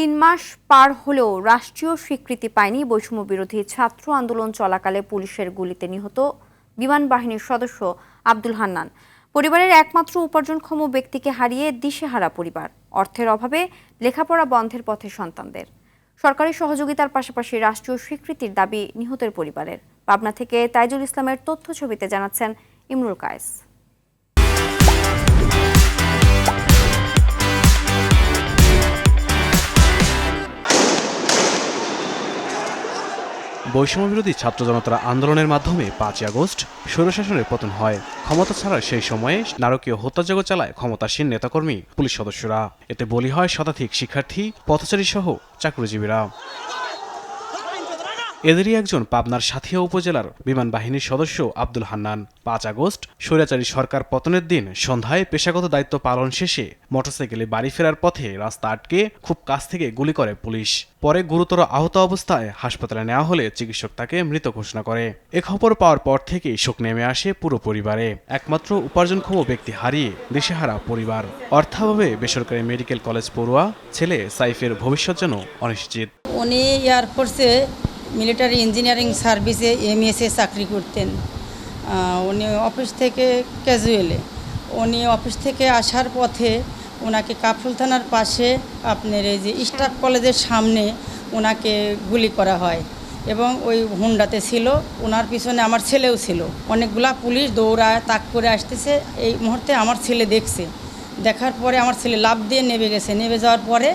তিন মাস পার হলেও রাষ্ট্রীয় স্বীকৃতি পায়নি বৈষম্য বিরোধী ছাত্র আন্দোলন চলাকালে পুলিশের গুলিতে নিহত বিমান বাহিনীর সদস্য আব্দুল হান্নান। পরিবারের একমাত্র উপার্জনক্ষম ব্যক্তিকে হারিয়ে দিশেহারা পরিবার। অর্থের অভাবে লেখাপড়া বন্ধের পথে সন্তানদের। সরকারি সহযোগিতার পাশাপাশি রাষ্ট্রীয় স্বীকৃতির দাবি নিহতের পরিবারের। পাবনা থেকে তাইজুল ইসলামের তথ্য ছবিতে জানাচ্ছেন ইমরুল কায়েস। বৈষম্যবিরোধী ছাত্র জনতার আন্দোলনের মাধ্যমে পাঁচই আগস্ট স্বৈরশাসনের পতন হয়। ক্ষমতা ছাড়ার সেই সময়ে নারকীয় হত্যাযজ্ঞ চালায় ক্ষমতাসীন নেতাকর্মী পুলিশ সদস্যরা। এতে বলি হয় শতাধিক শিক্ষার্থী পথচারী সহ চাকরিজীবীরা। এদেরই একজন পাবনার সাথিয়া উপজেলার বিমান বাহিনীর সদস্য আব্দুল হান্নান। পাঁচ আগস্ট স্বৈরাচারী সরকার পতনের দিন সন্ধ্যায় পেশাগত দায়িত্ব পালন শেষে মোটরসাইকেলে বাড়ি ফেরার পথে রাস্তা আটকে খুব কাছ থেকে গুলি করে পুলিশ। পরে গুরুতর আহত অবস্থায় হাসপাতালে নেওয়া হলে চিকিৎসক তাকে মৃত ঘোষণা করে। এ খবর পাওয়ার পর থেকেই শোক নেমে আসে পুরো পরিবারে। একমাত্র উপার্জনক্ষম ব্যক্তি হারিয়ে দিশেহারা পরিবার। অর্থাভাবে বেসরকারি মেডিকেল কলেজ পড়ুয়া ছেলে সাইফের ভবিষ্যৎ যেন অনিশ্চিত। উনি এয়ারফোর্সে মিলিটারি ইঞ্জিনিয়ারিং সার্ভিসে এমএসএ চাকরি করতেন। উনি অফিস থেকে ক্যাজুয়ালে উনি অফিস থেকে আসার পথে ওনাকে কাফরুল থানার পাশে আপনার এই যে স্টাফ কলেজের সামনে ওনাকে গুলি করা হয় এবং ওই হুন্ডাতে ছিল। ওনার পিছনে আমার ছেলেও ছিল। অনেকগুলা পুলিশ দৌড়ায়, তাক করে আসতেছে। এই মুহূর্তে আমার ছেলে দেখছে। দেখার পরে আমার ছেলে লাভ দিয়ে নেমে গেছে। নেমে যাওয়ার পরে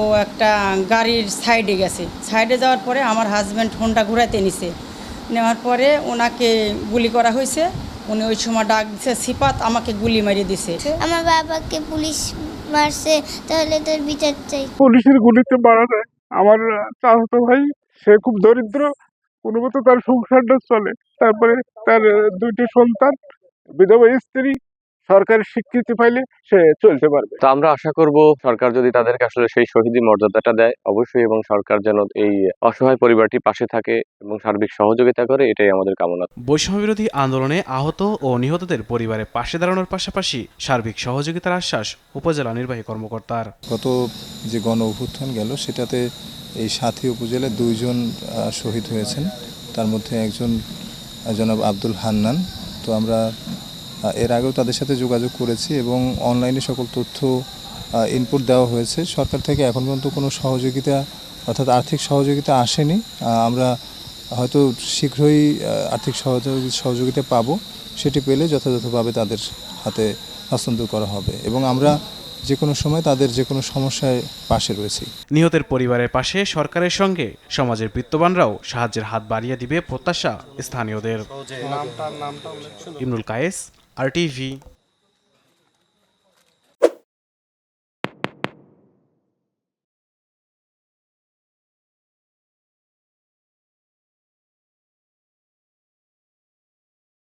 ও একটা গাড়ির সাইডে গেছে। সাইডে যাওয়ার পরে আমার হাজব্যান্ড ফোনটা ঘুরাইতে নিছে। নেওয়ার পরে ওনাকে গুলি করা হয়েছে। উনি ওই সময় ডাক দিছে সিপাত আমাকে গুলি মারিয়ে দিছে। আমার বাবাকে পুলিশ মারছে তাহলে তোর বিচার চাই। পুলিশের গুলিতে মারা যায়। আমার চাচাতো ভাই সে খুব দরিদ্র। কোনো মতো তার সংসারটা চলে। তারপরে তার দুইটি সন্তান বিধবা স্ত্রী সরকারি স্বীকৃতি পাইলে সে চলতে পারবে। তো আমরা আশা করব সরকার যদি তাদেরকে আসলে সেই শহীদি মর্যাদাটা দেয় অবশ্যই এবং সরকার যেন এই অসহায় পরিবারটি পাশে থাকে এবং সার্বিক সহযোগিতা করে এটাই আমাদের কামনা। বৈষম্যবিরোধী আন্দোলনে আহত ও নিহতদের পরিবারের পাশে দাঁড়ানোর পাশাপাশি সার্বিক সহযোগিতার আশ্বাস উপজেলা নির্বাহী কর্মকর্তার। গত যে গণ অভ্যুত্থান গেল সেটাতে এই সাথী উপজেলায় দুইজন শহীদ হয়েছেন। তার মধ্যে একজন জনাব আব্দুল হান্নান। তো আমরা এর আগেও তাদের সাথে যোগাযোগ করেছি এবং অনলাইনে সকল তথ্য ইনপুট দেওয়া হয়েছে। সরকার থেকে এখন পর্যন্ত কোনো সহযোগিতা অর্থাৎ আর্থিক সহযোগিতা আসেনি। আমরা হয়তো শীঘ্রই আর্থিক সহযোগি- সহযোগিতা পাবো। সেটি পেলে যথাযথভাবে তাদের হাতে হস্তান্তর করা হবে এবং আমরা যে কোনো সময় তাদের যে কোনো সমস্যায় পাশে রয়েছি। নিহতের পরিবারের পাশে সরকারের সঙ্গে সমাজের বিত্তবানরাও সাহায্যের হাত বাড়িয়ে দিবে প্রত্যাশা স্থানীয়দের। ইমরুল কায়েস RTV